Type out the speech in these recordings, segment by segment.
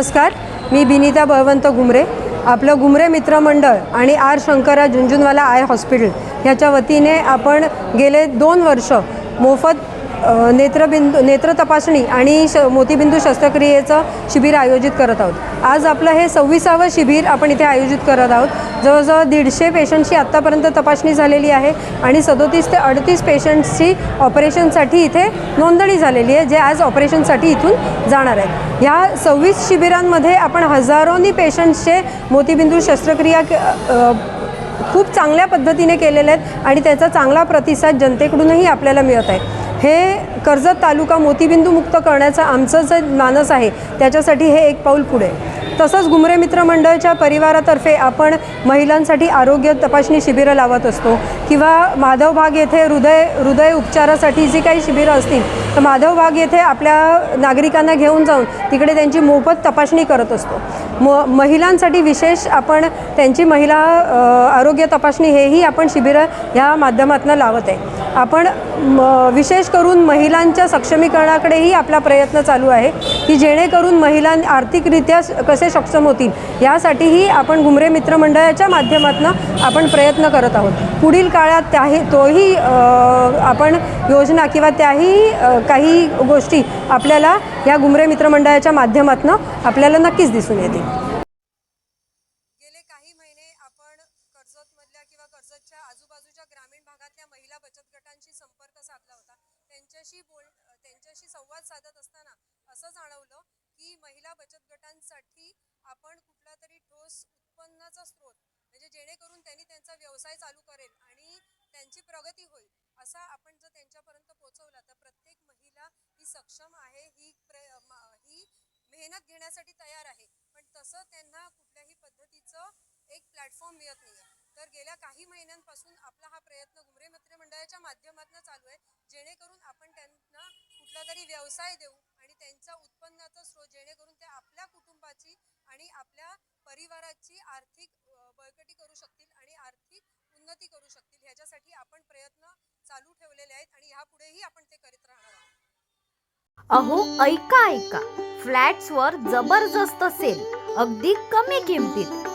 नमस्कार मी बिनिता बळवंत घुमरे. आपलं घुमरे मित्रमंडळ आणि R Shankara Jhunjhunwala eye hospital ह्याच्या वतीने आपण गेले दोन वर्ष मोफत नेत्रबिंदू नेत्र तपासणी आणि श मोतीबिंदू शस्त्रक्रियेचं शिबिर आयोजित करत आहोत. आज आपलं हे सव्वीसावं शिबिर आपण इथे आयोजित करत आहोत. जवळजवळ दीडशे पेशंटची आत्तापर्यंत तपासणी झालेली आहे आणि सदोतीस ते अडतीस पेशंट्सची ऑपरेशनसाठी इथे नोंदणी झालेली आहे जे आज ऑपरेशनसाठी इथून जाणार आहेत. ह्या सव्वीस शिबिरांमध्ये आपण हजारोनी पेशंट्सचे मोतीबिंदू शस्त्रक्रिया खूप चांगल्या पद्धतीने केलेले आहेत आणि त्याचा चांगला प्रतिसाद जनतेकडूनही आपल्याला मिळत आहे. हे कर्जत तालुका मोतीबिंदू मुक्त करण्याचं आमचं जे मानस आहे त्याच्यासाठी हे एक पाऊल पुढे. तसंच घुमरे मित्र मंडळच्या परिवारातर्फे आपण महिलांसाठी आरोग्य तपासणी शिबिरं लावत असतो किंवा माधव भाग येथे हृदय हृदय उपचारासाठी जी काही शिबिरं असतील तर माधव भाग येथे आपल्या नागरिकांना घेऊन जाऊन तिकडे त्यांची मोफत तपासणी करत असतो. म महिलांसाठी विशेष आपण त्यांची महिला आरोग्य तपासणी हेही आपण शिबिरं ह्या माध्यमातून लावत आहे. आपण म, विशेष करून महिलांच्या सक्षमीकरणाकडेही आपला प्रयत्न चालू आहे की जेणेकरून महिलां आर्थिकरित्या स- कसे सक्षम होतील यासाठीही आपण घुमरे मित्रमंडळाच्या माध्यमातून आपण प्रयत्न करत आहोत. पुढील काळात त्याही तोही आपण योजना किंवा त्याही काही गोष्टी आपल्याला या घुमरे मित्रमंडळाच्या माध्यमातून आपल्याला नक्कीच दिसून येतील गेले काही महिने आपण कर्जतमधल्या किंवा कर्जतच्या आजूबाजूच्या ग्रामीण भागातल्या महिला बचत गटांशी संपर्क साधला होता. त्यांच्याशी बोल त्यांच्याशी संवाद साधत असताना असं जाणवलं की महिला बचत गटांसाठी आपण कुठला तरी ठोस उत्पन्नाचा स्रोत म्हणजे जेणेकरून त्यांनी त्यांचा व्यवसाय चालू करेल आणि त्यांची प्रगती होईल असा आपण जर त्यांच्यापर्यंत पोहोचवला तर प्रत्येक महिला ही सक्षम आहे ही प्र मा- ही मेहनत घेण्यासाठी तयार आहे. पण तसं त्यांना कुठल्याही पद्धतीचं एक प्लॅटफॉर्म मिळत नाही तर गेल्या काही महिन्यांपासून आपला हा प्रयत्न घुमरे मित्रमंडळाच्या माध्यमातून चालू आहे. जेणेकरून आपण त्यांना कुठला तरी व्यवसाय देऊ आणि त्यांचा उत्पन्नाचा स्रोत जेणेकरून ते आपल्या कुटुंबाची आणि आपल्या परिवाराची आर्थिक बळकटी करू शकतील आणि आर्थिक उन्नती करू शकतील. ह्याच्यासाठी आपण प्रयत्न चालू ठेवलेले आहेत आणि ह्यापुढेही आपण ते करीत राहणार आहोत. अहो ऐका ऐका. फ्लॅट्सवर जबरदस्त सेल. अगदी कमी किमतीत.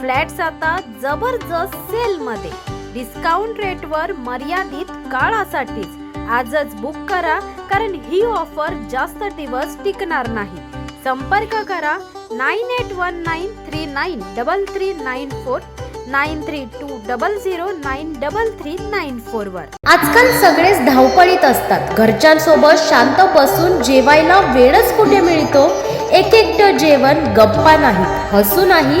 flats आता जबरदस्त सेलमध्ये. डिस्काउंट रेटवर मर्यादित काळासाठीच. आजच बुक करा कारण ही ऑफर जास्त दिवस टिकणार नाही. संपर्क करा nine eight one nine three nine double three nine four nine three two double zero nine double three nine four वर. आजकाल सगळेच धावपळीत असतात. घरच्यांसोबत शांत बसून जेवायला वेळच कुठे मिळतो? एक एकटं जेवण गप्पा नाही हसू नाही